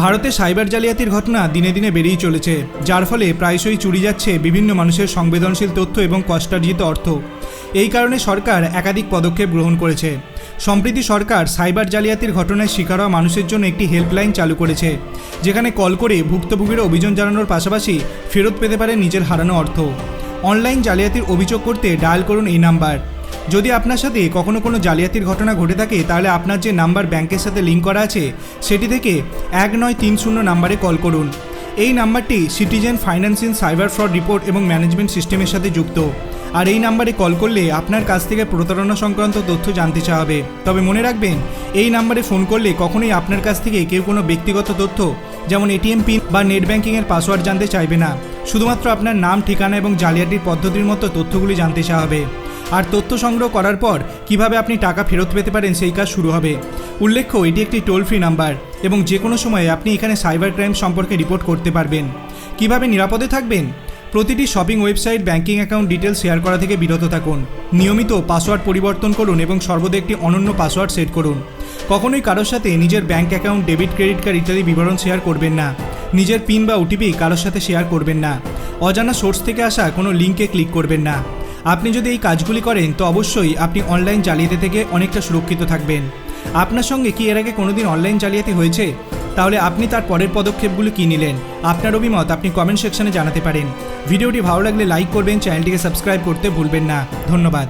ভারতে সাইবার জালিয়াতির ঘটনা দিনে দিনে বেড়েই চলেছে, যার ফলে প্রায়শই চুরি যাচ্ছে বিভিন্ন মানুষের সংবেদনশীল তথ্য এবং কষ্টার্জিত অর্থ। এই কারণে সরকার একাধিক পদক্ষেপ গ্রহণ করেছে। সম্প্রতি সরকার সাইবার জালিয়াতির ঘটনায় শিকার হওয়া মানুষের জন্য একটি হেল্পলাইন চালু করেছে, যেখানে কল করে ভুক্তভোগীরা অভিযোগ জানানোর পাশাপাশি ফেরত পেতে পারে নিজের হারানো অর্থ। অনলাইন জালিয়াতির অভিযোগ করতে ডায়াল করুন এই নাম্বার। যদি আপনার সাথে কখনো কোনো জালিয়াতির ঘটনা ঘটে থাকে, তাহলে আপনার যে নাম্বার ব্যাংকের সাথে লিঙ্ক করা আছে, সেটি থেকে এক নয় তিন শূন্য নাম্বারে কল করুন। এই নাম্বারটি citizen financial cyber fraud report এবং ম্যানেজমেন্ট সিস্টেমের সাথে যুক্ত। আর এই নাম্বারে কল করলে আপনার কাছ থেকে প্রতারণা সংক্রান্ত তথ্য জানতে চাওয়া হবে। তবে মনে রাখবেন, এই নাম্বারে ফোন করলে কখনোই আপনার কাছ থেকে কেউ কোনো ব্যক্তিগত তথ্য, যেমন এটিএম পিন বা নেট ব্যাঙ্কিংয়ের পাসওয়ার্ড জানতে চাইবে না। শুধুমাত্র আপনার নাম, ঠিকানা এবং জালিয়াতির পদ্ধতির মতো তথ্যগুলি জানতে চাওয়া হবে। আর তথ্য সংগ্রহ করার পর কীভাবে আপনি টাকা ফেরত পেতে পারেন সেই কাজ শুরু হবে। উল্লেখ্য, এটি একটি টোল ফ্রি নাম্বার এবং যে কোনো সময়ে আপনি এখানে সাইবার ক্রাইম সম্পর্কে রিপোর্ট করতে পারবেন। কীভাবে নিরাপদে থাকবেন? প্রতিটি shopping website banking account details share করা থেকে বিরত থাকুন। নিয়মিত পাসওয়ার্ড পরিবর্তন করুন এবং সর্বদা একটি অনন্য পাসওয়ার্ড সেট করুন। কখনোই কারোর সাথে নিজের bank account debit credit card ইত্যাদি বিবরণ শেয়ার করবেন না। নিজের পিন বা ওটিপি কারোর সাথে শেয়ার করবেন না। অজানা সোর্স থেকে আসা কোনো লিঙ্কে ক্লিক করবেন না। আপনি যদি এই কাজগুলি করেন, তো অবশ্যই আপনি অনলাইন জালিয়াতি থেকে অনেকটা সুরক্ষিত থাকবেন। আপনার সঙ্গে কি এর আগে কোনোদিন অনলাইন জালিয়াতি হয়েছে? তাহলে আপনি তার পরের পদক্ষেপগুলো কী নিলেন? আপনার অভিমত আপনি কমেন্ট সেকশনে জানাতে পারেন। ভিডিওটি ভালো লাগলে লাইক করবেন চ্যানেলটিকে সাবস্ক্রাইব করতে ভুলবেন না। ধন্যবাদ।